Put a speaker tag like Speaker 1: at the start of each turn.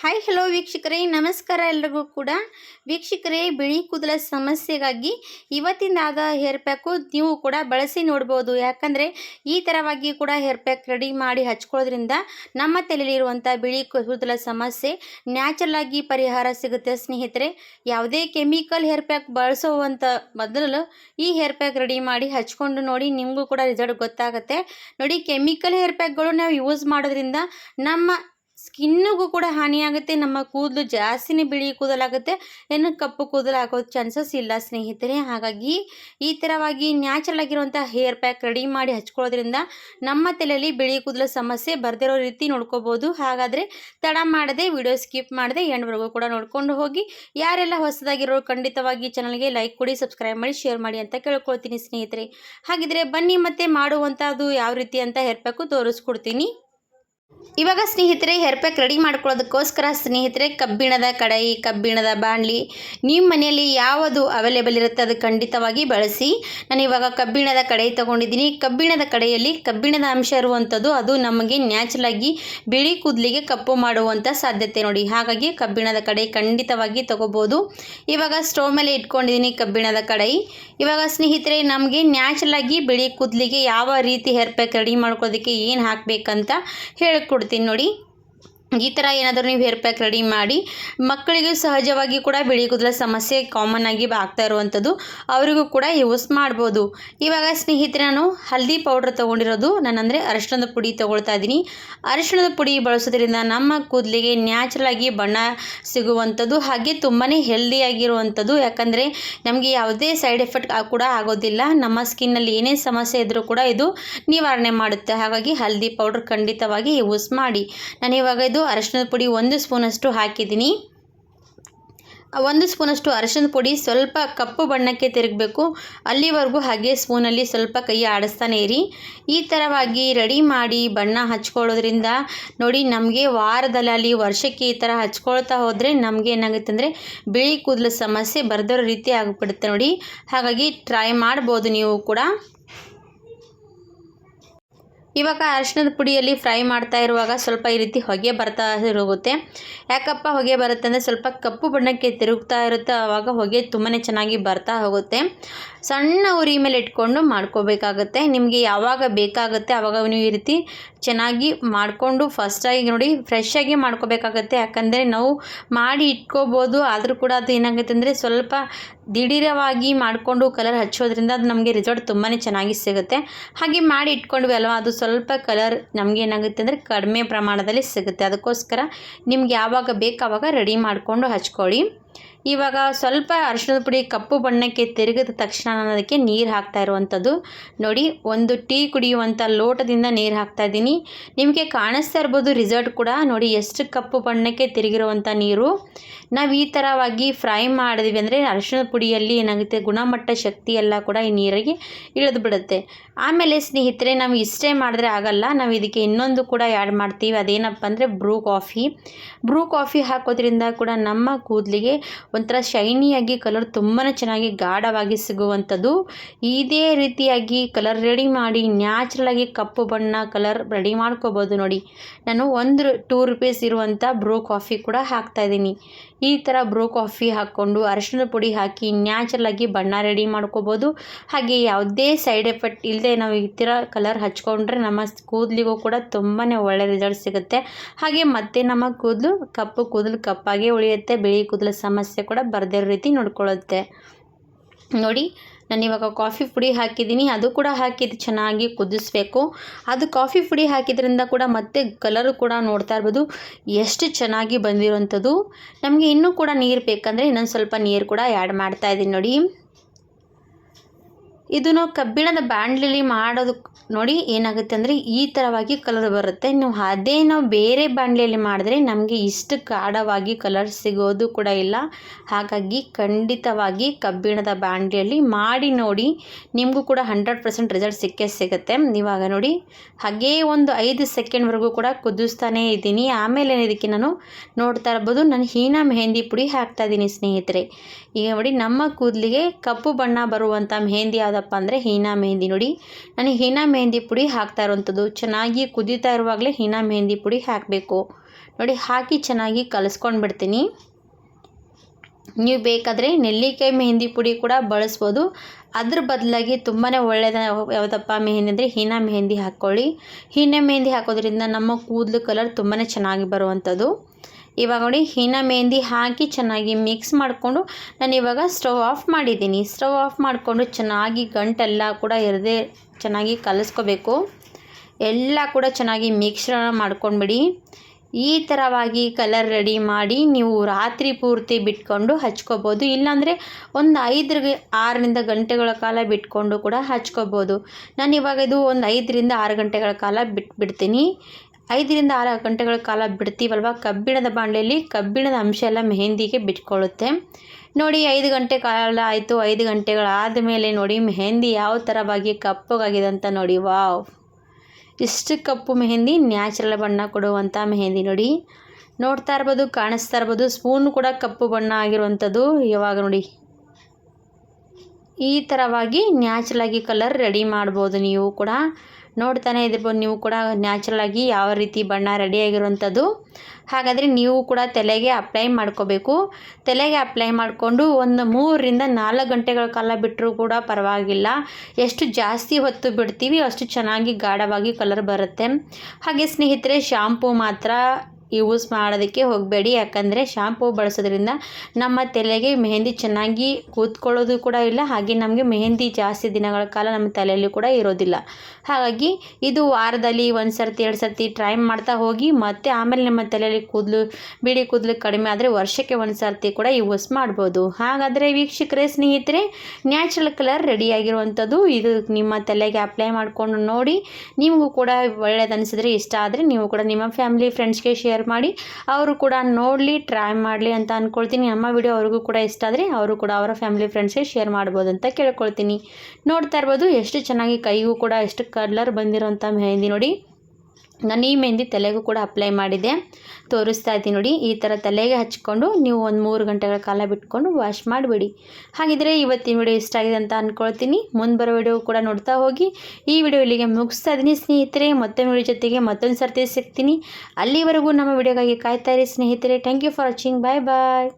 Speaker 1: Hi hello ವೀಕ್ಷಕರೇ. ನಮಸ್ಕಾರ ಎಲ್ರಿಗೂ ಕೂಡ. ವೀಕ್ಷಕರೇ, ಬಿಳಿ ಕೂದಲ ಸಮಸ್ಯೆಗಾಗಿ ಇವತ್ತಿಂದಾದ ಹೇರ್ ಪ್ಯಾಕು ನೀವು ಕೂಡ ಬಳಸಿ ನೋಡ್ಬೋದು. ಯಾಕಂದರೆ ಈ ಥರವಾಗಿ ಕೂಡ ಹೇರ್ ಪ್ಯಾಕ್ ರೆಡಿ ಮಾಡಿ ಹಚ್ಕೊಳ್ಳೋದ್ರಿಂದ ನಮ್ಮ ತಲೆಯಲ್ಲಿರುವಂಥ ಬಿಳಿ ಕೂದಲ ಸಮಸ್ಯೆ ನ್ಯಾಚುರಲ್ ಆಗಿ ಪರಿಹಾರ ಸಿಗುತ್ತೆ. ಸ್ನೇಹಿತರೆ, ಯಾವುದೇ ಕೆಮಿಕಲ್ ಹೇರ್ ಪ್ಯಾಕ್ ಬಳಸೋವಂಥ ಮೊದಲು ಈ ಹೇರ್ ಪ್ಯಾಕ್ ರೆಡಿ ಮಾಡಿ ಹಚ್ಕೊಂಡು ನೋಡಿ ನಿಮಗೂ ಕೂಡ ರಿಸಲ್ಟ್ ಗೊತ್ತಾಗುತ್ತೆ. ನೋಡಿ ಕೆಮಿಕಲ್ ಹೇರ್ ಪ್ಯಾಕ್ಗಳು ನಾವು ಯೂಸ್ ಮಾಡೋದ್ರಿಂದ ನಮ್ಮ ಸ್ಕಿನ್ನಿಗೂ ಕೂಡ ಹಾನಿಯಾಗುತ್ತೆ, ನಮ್ಮ ಕೂದಲು ಜಾಸ್ತಿನೇ ಬಿಳಿ ಕೂದಲಾಗುತ್ತೆ, ಏನು ಕಪ್ಪು ಕೂದಲು ಹಾಕೋ ಚಾನ್ಸಸ್ ಇಲ್ಲ ಸ್ನೇಹಿತರೆ. ಹಾಗಾಗಿ ಈ ಥರವಾಗಿ ನ್ಯಾಚುರಲ್ ಆಗಿರುವಂಥ ಹೇರ್ ಪ್ಯಾಕ್ ರೆಡಿ ಮಾಡಿ ಹಚ್ಕೊಳ್ಳೋದ್ರಿಂದ ನಮ್ಮ ತಲೆಯಲ್ಲಿ ಬಿಳಿ ಕೂದಲ ಸಮಸ್ಯೆ ಬರ್ದಿರೋ ರೀತಿ ನೋಡ್ಕೋಬೋದು. ಹಾಗಾದರೆ ತಡ ಮಾಡದೆ ವಿಡಿಯೋ ಸ್ಕಿಪ್ ಮಾಡದೆ ಎಂಡ್ವರೆಗೂ ಕೂಡ ನೋಡ್ಕೊಂಡು ಹೋಗಿ, ಯಾರೆಲ್ಲ ಹೊಸದಾಗಿರೋರು ಖಂಡಿತವಾಗಿ ಚಾನಲ್ಗೆ ಲೈಕ್ ಕೊಡಿ ಸಬ್ಸ್ಕ್ರೈಬ್ ಮಾಡಿ ಶೇರ್ ಮಾಡಿ ಅಂತ ಕೇಳ್ಕೊಳ್ತೀನಿ ಸ್ನೇಹಿತರೆ. ಹಾಗಿದ್ರೆ ಬನ್ನಿ ಮತ್ತೆ ಮಾಡುವಂಥದ್ದು ಯಾವ ರೀತಿ ಅಂತ ಹೇರ್ ಪ್ಯಾಕು ತೋರಿಸ್ಕೊಡ್ತೀನಿ. ಇವಾಗ ಸ್ನೇಹಿತರೆ ಹೇರ್ ಪ್ಯಾಕ್ ರೆಡಿ ಮಾಡ್ಕೊಳ್ಳೋದಕ್ಕೋಸ್ಕರ ಸ್ನೇಹಿತರೆ, ಕಬ್ಬಿಣದ ಕಡಾಯಿ, ಕಬ್ಬಿಣದ ಬಾಣಲಿ ನಿಮ್ಮ ಮನೆಯಲ್ಲಿ ಯಾವುದು ಅವೈಲೇಬಲ್ ಇರುತ್ತೆ ಅದು ಖಂಡಿತವಾಗಿ ಬಳಸಿ. ನಾನು ಇವಾಗ ಕಬ್ಬಿಣದ ಕಡಾಯಿ ತೊಗೊಂಡಿದ್ದೀನಿ. ಕಬ್ಬಿಣದ ಕಡೆಯಲ್ಲಿ ಕಬ್ಬಿಣದ ಅಂಶ ಇರುವಂಥದ್ದು ಅದು ನಮಗೆ ನ್ಯಾಚುರಲ್ ಆಗಿ ಬಿಳಿ ಕೂದಲಿಗೆ ಕಪ್ಪು ಮಾಡುವಂಥ ಸಾಧ್ಯತೆ ನೋಡಿ. ಹಾಗಾಗಿ ಕಬ್ಬಿಣದ ಕಡಾಯಿ ಖಂಡಿತವಾಗಿ ತಗೋಬೋದು. ಇವಾಗ ಸ್ಟವ್ ಮೇಲೆ ಇಟ್ಕೊಂಡಿದ್ದೀನಿ ಕಬ್ಬಿಣದ ಕಡಾಯಿ. ಇವಾಗ ಸ್ನೇಹಿತರೆ, ನಮಗೆ ನ್ಯಾಚುರಲ್ ಆಗಿ ಬಿಳಿ ಕೂದಲಿಗೆ ಯಾವ ರೀತಿ ಹೇರ್ ಪ್ಯಾಕ್ ರೆಡಿ ಮಾಡ್ಕೊಳ್ಳೋದಕ್ಕೆ ಏನು ಹಾಕಬೇಕಂತ ಹೇಳ್ಕೊಡ್ತೀನಿ ನೋಡಿ. ಈ ಥರ ಏನಾದರೂ ನೀವು ಹೇರ್ ಪ್ಯಾಕ್ ರೆಡಿ ಮಾಡಿ, ಮಕ್ಕಳಿಗೂ ಸಹಜವಾಗಿ ಕೂಡ ಬಿಳಿ ಕೂದಲ ಸಮಸ್ಯೆ ಕಾಮನ್ ಆಗಿ ಆಗ್ತಾ ಇರುವಂಥದ್ದು, ಅವರಿಗೂ ಕೂಡ ಯೂಸ್ ಮಾಡ್ಬೋದು. ಇವಾಗ ಸ್ನೇಹಿತರೆ, ನಾನು ಹಲ್ದಿ ಪೌಡ್ರ್ ತೊಗೊಂಡಿರೋದು ನಾನಂದರೆ ಅರಿಶಿಣದ ಪುಡಿ ತೊಗೊಳ್ತಾ ಇದ್ದೀನಿ. ಅರಿಶಿಣದ ಪುಡಿ ಬಳಸೋದ್ರಿಂದ ನಮ್ಮ ಕೂದಲಿಗೆ ನ್ಯಾಚುರಲ್ ಆಗಿ ಬಣ್ಣ ಸಿಗುವಂಥದ್ದು, ಹಾಗೆ ತುಂಬಾ ಹೆಲ್ದಿಯಾಗಿರುವಂಥದ್ದು ಯಾಕಂದರೆ ನಮಗೆ ಯಾವುದೇ ಸೈಡ್ ಎಫೆಕ್ಟ್ ಕೂಡ ಆಗೋದಿಲ್ಲ. ನಮ್ಮ ಸ್ಕಿನ್ನಲ್ಲಿ ಏನೇ ಸಮಸ್ಯೆ ಇದ್ದರೂ ಕೂಡ ಇದು ನಿವಾರಣೆ ಮಾಡುತ್ತೆ. ಹಾಗಾಗಿ ಹಲ್ದಿ ಪೌಡ್ರ್ ಖಂಡಿತವಾಗಿ ಯೂಸ್ ಮಾಡಿ. ನಾನು ಇವಾಗ ಇದು ಅರಶಿನದ ಪುಡಿ, ಒಂದು ಸ್ಪೂನಷ್ಟು ಹಾಕಿದ್ದೀನಿ. ಒಂದು ಸ್ಪೂನಷ್ಟು ಅರಶಿನದ ಪುಡಿ, ಸ್ವಲ್ಪ ಕಪ್ಪು ಬಣ್ಣಕ್ಕೆ ತಿರುಗಬೇಕು. ಅಲ್ಲಿವರೆಗೂ ಹಾಗೆ ಸ್ಪೂನಲ್ಲಿ ಸ್ವಲ್ಪ ಕೈ ಆಡಿಸ್ತಾನೆ ಇರಿ. ಈ ಥರವಾಗಿ ರೆಡಿ ಮಾಡಿ ಬಣ್ಣ ಹಚ್ಕೊಳ್ಳೋದ್ರಿಂದ ನೋಡಿ ನಮಗೆ ವಾರದಲ್ಲಿ ವರ್ಷಕ್ಕೆ ಈ ಥರ ಹಚ್ಕೊಳ್ತಾ ಹೋದರೆ ನಮಗೆ ಏನಾಗುತ್ತೆ ಅಂದರೆ ಬಿಳಿ ಕೂದಲು ಸಮಸ್ಯೆ ಬರೆದಿರೋ ರೀತಿ ಆಗಿಬಿಡುತ್ತೆ ನೋಡಿ. ಹಾಗಾಗಿ ಟ್ರೈ ಮಾಡ್ಬೋದು ನೀವು ಕೂಡ. ಇವಾಗ ಅರಿಶಿಣದ ಪುಡಿಯಲ್ಲಿ ಫ್ರೈ ಮಾಡ್ತಾ ಇರುವಾಗ ಸ್ವಲ್ಪ ಈ ರೀತಿ ಹೊಗೆ ಬರ್ತಾ ಇರುತ್ತೆ. ಯಾಕಪ್ಪ ಹೊಗೆ ಬರುತ್ತೆ ಅಂದರೆ ಸ್ವಲ್ಪ ಕಪ್ಪು ಬಣ್ಣಕ್ಕೆ ತಿರುಗ್ತಾ ಇರುತ್ತೆ. ಆವಾಗ ಹೊಗೆ ತುಂಬಾ ಚೆನ್ನಾಗಿ ಬರ್ತಾ ಹೋಗುತ್ತೆ. ಸಣ್ಣ ಉರಿ ಮೇಲೆ ಇಟ್ಕೊಂಡು ಮಾಡ್ಕೋಬೇಕಾಗತ್ತೆ. ನಿಮಗೆ ಯಾವಾಗ ಬೇಕಾಗುತ್ತೆ ಆವಾಗ ನೀವು ಈ ರೀತಿ ಚೆನ್ನಾಗಿ ಮಾಡಿಕೊಂಡು ಫಸ್ಟಾಗಿ ನೋಡಿ ಫ್ರೆಶ್ಶಾಗಿ ಮಾಡ್ಕೋಬೇಕಾಗತ್ತೆ. ಯಾಕಂದರೆ ನಾವು ಮಾಡಿ ಇಟ್ಕೋಬೋದು, ಆದರೂ ಕೂಡ ಅದು ಏನಾಗುತ್ತೆ ಅಂದರೆ ಸ್ವಲ್ಪ ದಿಢೀರವಾಗಿ ಮಾಡಿಕೊಂಡು ಕಲರ್ ಹಚ್ಚೋದ್ರಿಂದ ಅದು ನಮಗೆ ರಿಸಲ್ಟ್ ತುಂಬಾ ಚೆನ್ನಾಗಿ ಸಿಗುತ್ತೆ. ಹಾಗೆ ಮಾಡಿ ಇಟ್ಕೊಂಡ್ವಿ ಅಲ್ವಾ, ಅದು ಸ್ವಲ್ಪ ಕಲರ್ ನಮಗೆ ಏನಾಗುತ್ತೆ ಅಂದರೆ ಕಡಿಮೆ ಪ್ರಮಾಣದಲ್ಲಿ ಸಿಗುತ್ತೆ. ಅದಕ್ಕೋಸ್ಕರ ನಿಮ್ಗೆ ಯಾವಾಗ ಬೇಕು ಅವಾಗ ರೆಡಿ ಮಾಡಿಕೊಂಡು ಹಚ್ಕೊಳ್ಳಿ. ಇವಾಗ ಸ್ವಲ್ಪ ಅರಿಶಿಣದ ಪುಡಿ ಕಪ್ಪು ಬಣ್ಣಕ್ಕೆ ತಿರುಗಿದ ತಕ್ಷಣ ನಾನು ಅದಕ್ಕೆ ನೀರು ಹಾಕ್ತಾ ಇರುವಂಥದ್ದು. ನೋಡಿ, ಒಂದು ಟೀ ಕುಡಿಯುವಂಥ ಲೋಟದಿಂದ ನೀರು ಹಾಕ್ತಾ ಇದ್ದೀನಿ. ನಿಮಗೆ ಕಾಣಿಸ್ತಾ ಇರ್ಬೋದು ರಿಸಲ್ಟ್ ಕೂಡ. ನೋಡಿ, ಎಷ್ಟು ಕಪ್ಪು ಬಣ್ಣಕ್ಕೆ ತಿರುಗಿರುವಂಥ ನೀರು. ನಾವು ಈ ಥರವಾಗಿ ಫ್ರೈ ಮಾಡಿದ್ವಿ ಅಂದರೆ ಅರಿಶಿಣದ ಪುಡಿಯಲ್ಲಿ ಏನಾಗುತ್ತೆ, ಗುಣಮಟ್ಟ ಶಕ್ತಿ ಎಲ್ಲ ಕೂಡ ಈ ನೀರಿಗೆ ಇಳಿದು ಬಿಡುತ್ತೆ. ಆಮೇಲೆ ಸ್ನೇಹಿತರೆ, ನಾವು ಇಷ್ಟೇ ಮಾಡಿದ್ರೆ ಆಗಲ್ಲ. ನಾವು ಇದಕ್ಕೆ ಇನ್ನೊಂದು ಕೂಡ ಆ್ಯಡ್ ಮಾಡ್ತೀವಿ. ಅದೇನಪ್ಪ ಅಂದರೆ ಬ್ರೂ ಕಾಫಿ ಬ್ರೂ ಕಾಫಿ ಹಾಕೋದ್ರಿಂದ ಕೂಡ ನಮ್ಮ ಕೂದಲಿಗೆ ಒಂಥರ ಶೈನಿಯಾಗಿ ಕಲರ್ ತುಂಬಾ ಚೆನ್ನಾಗಿ ಗಾಢವಾಗಿ ಸಿಗುವಂಥದ್ದು. ಇದೇ ರೀತಿಯಾಗಿ ಕಲರ್ ರೆಡಿ ಮಾಡಿ ನ್ಯಾಚುರಲಾಗಿ ಕಪ್ಪು ಬಣ್ಣ ಕಲರ್ ರೆಡಿ ಮಾಡ್ಕೋಬೋದು ನೋಡಿ. ನಾನು ಒಂದು ಟೂ ರುಪೀಸ್ ಇರುವಂಥ ಬ್ರೂ ಕಾಫಿ ಕೂಡ ಹಾಕ್ತಾಯಿದ್ದೀನಿ ಈ ಥರ ಬ್ರೋ ಕಾಫಿ ಹಾಕ್ಕೊಂಡು ಅರಿಶಿಣದ ಪುಡಿ ಹಾಕಿ ನ್ಯಾಚುರಲಾಗಿ ಬಣ್ಣ ರೆಡಿ ಮಾಡ್ಕೋಬೋದು. ಹಾಗೆ ಯಾವುದೇ ಸೈಡ್ ಎಫೆಕ್ಟ್ ಇಲ್ಲದೆ ನಾವು ಈ ಥರ ಕಲರ್ ಹಚ್ಕೊಂಡ್ರೆ ನಮ್ಮ ಕೂದಲಿಗೂ ಕೂಡ ತುಂಬಾ ಒಳ್ಳೆ ರಿಸಲ್ಟ್ ಸಿಗುತ್ತೆ. ಹಾಗೆ ಮತ್ತೆ ನಮ್ಮ ಕೂದಲು ಕಪ್ಪು ಕೂದಲು ಕಪ್ಪಾಗೆ ಉಳಿಯುತ್ತೆ, ಬಿಳಿ ಕೂದಲು ಸಮಸ್ಯೆ ಕೂಡ ಬರದೇ ರೀತಿ ನೋಡ್ಕೊಳ್ಳುತ್ತೆ. ನೋಡಿ ನಾನು ಇವಾಗ ಕಾಫಿ ಪುಡಿ ಹಾಕಿದ್ದೀನಿ, ಅದು ಕೂಡ ಹಾಕಿದ್ದು ಚೆನ್ನಾಗಿ ಕುದಿಸ್ಬೇಕು. ಅದು ಕಾಫಿ ಪುಡಿ ಹಾಕಿದ್ರಿಂದ ಕೂಡ ಮತ್ತೆ ಕಲರು ಕೂಡ ನೋಡ್ತಾ ಇರ್ಬೋದು. ಎಷ್ಟು ಚೆನ್ನಾಗಿ ಬಂದಿರೋಂಥದ್ದು. ನಮಗೆ ಇನ್ನೂ ಕೂಡ ನೀರು ಬೇಕಂದರೆ ಇನ್ನೊಂದು ಸ್ವಲ್ಪ ನೀರು ಕೂಡ ಆ್ಯಡ್ ಮಾಡ್ತಾ ಇದ್ದೀನಿ ನೋಡಿ. ಇದನ್ನು ಕಬ್ಬಿಣದ ಬಾಣಲೆಯಲ್ಲಿ ಮಾಡೋದು ನೋಡಿ ಏನಾಗುತ್ತೆ ಅಂದರೆ ಈ ಥರವಾಗಿ ಕಲರ್ ಬರುತ್ತೆ. ನೀವು ಅದೇ ನಾವು ಬೇರೆ ಬಾಣಲೆಯಲ್ಲಿ ಮಾಡಿದ್ರೆ ನಮಗೆ ಇಷ್ಟು ಗಾಢವಾಗಿ ಕಲರ್ ಸಿಗೋದು ಕೂಡ ಇಲ್ಲ. ಹಾಗಾಗಿ ಖಂಡಿತವಾಗಿ ಕಬ್ಬಿಣದ ಬಾಣಲೆಯಲ್ಲಿ ಮಾಡಿ ನೋಡಿ ನಿಮಗೂ ಕೂಡ ಹಂಡ್ರೆಡ್ ಪರ್ಸೆಂಟ್ ರಿಸಲ್ಟ್ ಸಿಕ್ಕೇ ಸಿಗುತ್ತೆ. ಇವಾಗ ನೋಡಿ, ಹಾಗೇ ಒಂದು ಐದು ಸೆಕೆಂಡ್ವರೆಗೂ ಕೂಡ ಕುದಿಸ್ತಾನೇ ಇದ್ದೀನಿ. ಆಮೇಲೆ ಇದಕ್ಕೆ ನಾನು ನೋಡ್ತಾ ಇರ್ಬೋದು, ನಾನು ಹೀನಾ ಮೆಹಂದಿ ಪುಡಿ ಹಾಕ್ತಾ ಇದ್ದೀನಿ ಸ್ನೇಹಿತರೆ. ಈಗ ನೋಡಿ ನಮ್ಮ ಕೂದಲಿಗೆ ಕಪ್ಪು ಬಣ್ಣ ಬರುವಂಥ ಮೆಹಂದಿ ಯಾವುದಪ್ಪ ಅಂದರೆ ಹೀನಾ ಮೆಹಂದಿ ನೋಡಿ. ನಾನು ಹೀನಾ ಮೆಹಂದಿ ಪುಡಿ ಹಾಕ್ತಾ ಇರುವಂಥದ್ದು ಚೆನ್ನಾಗಿ ಕುದೀತಾ ಇರುವಾಗಲೇ ಹೀನಾ ಮೆಹಂದಿ ಪುಡಿ ಹಾಕಬೇಕು. ನೋಡಿ, ಹಾಕಿ ಚೆನ್ನಾಗಿ ಕಲಿಸ್ಕೊಂಡು ಬಿಡ್ತೀನಿ ನೀವು ಬೇಕಾದರೆ ನೆಲ್ಲಿಕಾಯಿ ಮೆಹಂದಿ ಪುಡಿ ಕೂಡ ಬಳಸ್ಬೋದು. ಅದ್ರ ಬದಲಾಗಿ ತುಂಬಾ ಒಳ್ಳೆಯದ ಯಾವುದಪ್ಪ ಮೆಹಂದಿ ಅಂದರೆ ಹೀನಾ ಮೆಹಂದಿ ಹಾಕ್ಕೊಳ್ಳಿ. ಹೀನಾ ಮೆಹಂದಿ ಹಾಕೋದ್ರಿಂದ ನಮ್ಮ ಕೂದಲು ಕಲರ್ ತುಂಬಾ ಚೆನ್ನಾಗಿ ಬರುವಂಥದ್ದು. ಇವಾಗ ನೋಡಿ, ಹೀನ ಮೆಹಂದಿ ಹಾಕಿ ಚೆನ್ನಾಗಿ ಮಿಕ್ಸ್ ಮಾಡಿಕೊಂಡು ನಾನು ಇವಾಗ ಸ್ಟವ್ ಆಫ್ ಮಾಡಿದ್ದೀನಿ. ಸ್ಟವ್ ಆಫ್ ಮಾಡಿಕೊಂಡು ಚೆನ್ನಾಗಿ ಗಂಟೆಲ್ಲ ಕೂಡ ಇರದೆ ಚೆನ್ನಾಗಿ ಕಲಿಸ್ಕೋಬೇಕು. ಎಲ್ಲ ಕೂಡ ಚೆನ್ನಾಗಿ ಮಿಶ್ರಣ ಮಾಡ್ಕೊಂಡ್ಬಿಡಿ. ಈ ಥರವಾಗಿ ಕಲರ್ ರೆಡಿ ಮಾಡಿ ನೀವು ರಾತ್ರಿ ಪೂರ್ತಿ ಬಿಟ್ಕೊಂಡು ಹಚ್ಕೋಬೋದು. ಇಲ್ಲಾಂದರೆ ಒಂದು ಐದರ ಆರರಿಂದ ಗಂಟೆಗಳ ಕಾಲ ಬಿಟ್ಕೊಂಡು ಕೂಡ ಹಚ್ಕೋಬೋದು. ನಾನು ಇವಾಗ ಇದು ಒಂದು ಐದರಿಂದ ಆರು ಗಂಟೆಗಳ ಕಾಲ ಬಿಟ್ಬಿಡ್ತೀನಿ ಐದರಿಂದ ಆರು ಗಂಟೆಗಳ ಕಾಲ ಬಿಡ್ತೀವಲ್ವ? ಕಬ್ಬಿಣದ ಬಾಣಲೆಯಲ್ಲಿ ಕಬ್ಬಿಣದ ಅಂಶ ಎಲ್ಲ ಮೆಹಂದಿಗೆ ಬಿಟ್ಕೊಳ್ಳುತ್ತೆ ನೋಡಿ, ಐದು ಗಂಟೆ ಕಾಲ ಆಯಿತು. ಐದು ಗಂಟೆಗಳಾದ ಮೇಲೆ ನೋಡಿ, ಮೆಹಂದಿ ಯಾವ ಥರವಾಗಿ ಕಪ್ಪಗಾಗಿದೆ ಅಂತ ನೋಡಿ. ವಾವ್! ಇಷ್ಟು ಕಪ್ಪು ಮೆಹಂದಿ, ನ್ಯಾಚುರಲ್ ಬಣ್ಣ ಕೊಡುವಂಥ ಮೆಹಂದಿ ನೋಡಿ. ನೋಡ್ತಾ ಇರ್ಬೋದು, ಕಾಣಿಸ್ತಾ ಇರ್ಬೋದು. ಸ್ಪೂನ್ ಕೂಡ ಕಪ್ಪು ಬಣ್ಣ ಆಗಿರುವಂಥದ್ದು. ಇವಾಗ ನೋಡಿ. ಈ ಥರವಾಗಿ ನ್ಯಾಚುರಲಾಗಿ ಕಲರ್ ರೆಡಿ ಮಾಡ್ಬೋದು ನೀವು ಕೂಡ. ನೋಡ್ತಾನೆ ಇದಿರ್ಬೋದು ನೀವು ಕೂಡ ನ್ಯಾಚುರಲಾಗಿ ಯಾವ ರೀತಿ ಬಣ್ಣ ರೆಡಿಯಾಗಿರುವಂಥದ್ದು ಹಾಗಾದರೆ ನೀವು ಕೂಡ ತಲೆಗೆ ಅಪ್ಲೈ ಮಾಡ್ಕೋಬೇಕು. ತಲೆಗೆ ಅಪ್ಲೈ ಮಾಡಿಕೊಂಡು ಒಂದು ಮೂರರಿಂದ ನಾಲ್ಕು ಗಂಟೆಗಳ ಕಾಲ ಬಿಟ್ಟರೂ ಕೂಡ ಪರವಾಗಿಲ್ಲ. ಎಷ್ಟು ಜಾಸ್ತಿ ಹೊತ್ತು ಬಿಡ್ತೀವಿ ಅಷ್ಟು ಚೆನ್ನಾಗಿ ಗಾಢವಾಗಿ ಕಲರ್ ಬರುತ್ತೆ. ಹಾಗೆ ಸ್ನೇಹಿತರೆ ಶಾಂಪೂ ಮಾತ್ರ ಯೂಸ್ ಮಾಡೋದಕ್ಕೆ ಹೋಗಬೇಡಿ. ಯಾಕಂದರೆ ಶಾಂಪೂ ಬಳಸೋದ್ರಿಂದ ನಮ್ಮ ತಲೆಗೆ ಮೆಹಂದಿ ಚೆನ್ನಾಗಿ ಕೂತ್ಕೊಳ್ಳೋದು ಕೂಡ ಇಲ್ಲ, ಹಾಗೆ ನಮಗೆ ಮೆಹಂದಿ ಜಾಸ್ತಿ ದಿನಗಳ ಕಾಲ ನಮ್ಮ ತಲೆಯಲ್ಲಿ ಕೂಡ ಇರೋದಿಲ್ಲ. ಹಾಗಾಗಿ ಇದು ವಾರದಲ್ಲಿ ಒಂದು ಸರ್ತಿ, ಎರಡು ಸರ್ತಿ ಟ್ರೈ ಮಾಡ್ತಾ ಹೋಗಿ, ಮತ್ತು ಆಮೇಲೆ ನಮ್ಮ ತಲೆಯಲ್ಲಿ ಕೂದಲು, ಬಿಳಿ ಕೂದಲು ಕಡಿಮೆ ಆದರೆ ವರ್ಷಕ್ಕೆ ಒಂದು ಸರ್ತಿ ಕೂಡ ಯೂಸ್ ಮಾಡ್ಬೋದು. ಹಾಗಾದರೆ ವೀಕ್ಷಕರೇ, ಸ್ನೇಹಿತರೆ ನ್ಯಾಚುರಲ್ ಕಲರ್ ರೆಡಿಯಾಗಿರುವಂಥದ್ದು ಇದು ನಿಮ್ಮ ತಲೆಗೆ ಅಪ್ಲೈ ಮಾಡಿಕೊಂಡು ನೋಡಿ. ನಿಮಗೂ ಕೂಡ ಒಳ್ಳೇದು ಇಷ್ಟ ಆದರೆ ನೀವು ಕೂಡ ನಿಮ್ಮ ಫ್ಯಾಮಿಲಿ ಫ್ರೆಂಡ್ಸ್ಗೆ ಶೇರ್ ಶೇರ್ ಮಾಡಿ. ಅವರು ಕೂಡ ನೋಡಲಿ ಟ್ರೈ ಮಾಡಲಿ ಅಂತ ಅಂದ್ಕೊಳ್ತೀನಿ ನಮ್ಮ ವಿಡಿಯೋ ಅವ್ರಿಗೂ ಕೂಡ ಇಷ್ಟ ಆದರೆ ಅವರು ಕೂಡ ಅವರ ಫ್ಯಾಮಿಲಿ ಫ್ರೆಂಡ್ಸ್ಗೆ ಶೇರ್ ಮಾಡ್ಬೋದು ಅಂತ ಕೇಳ್ಕೊಳ್ತೀನಿ. ನೋಡ್ತಾ ಇರ್ಬೋದು, ಎಷ್ಟು ಚೆನ್ನಾಗಿ ಕೈಗೂ ಕೂಡ ಎಷ್ಟು ಕಲರ್ ಬಂದಿರೋಂಥ ಮೆಹಂದಿ ನೋಡಿ. ನಾನು ಈ ಮೆಹಂದಿ ತಲೆಗೂ ಕೂಡ ಅಪ್ಲೈ ಮಾಡಿದೆ ತೋರಿಸ್ತಾ ಇದ್ದೀನಿ ನೋಡಿ, ಈ ಥರ ತಲೆಗೆ ಹಚ್ಕೊಂಡು ನೀವು ಒಂದು ಮೂರು ಗಂಟೆಗಳ ಕಾಲ ಬಿಟ್ಕೊಂಡು ವಾಶ್ ಮಾಡಿಬಿಡಿ. ಹಾಗಿದ್ರೆ ಇವತ್ತಿನ ವಿಡಿಯೋ ಇಷ್ಟ ಆಗಿದೆ ಅಂತ ಅಂದ್ಕೊಳ್ತೀನಿ ಮುಂದೆ ಬರೋ ವಿಡಿಯೋ ಕೂಡ ನೋಡ್ತಾ ಹೋಗಿ. ಈ ವಿಡಿಯೋ ಇಲ್ಲಿಗೆ ಮುಗಿಸ್ತಾ ಇದ್ದೀನಿ ಸ್ನೇಹಿತರೆ. ಮತ್ತೊಂದು ವಿಡಿಯೋ ಜೊತೆಗೆ ಮತ್ತೊಂದು ಸರ್ತಿ ಸಿಗ್ತೀನಿ. ಅಲ್ಲಿವರೆಗೂ ನಮ್ಮ ವಿಡಿಯೋಗಾಗಿ ಕಾಯ್ತಾ ಇರಿ ಸ್ನೇಹಿತರೆ. Thank you for watching bye bye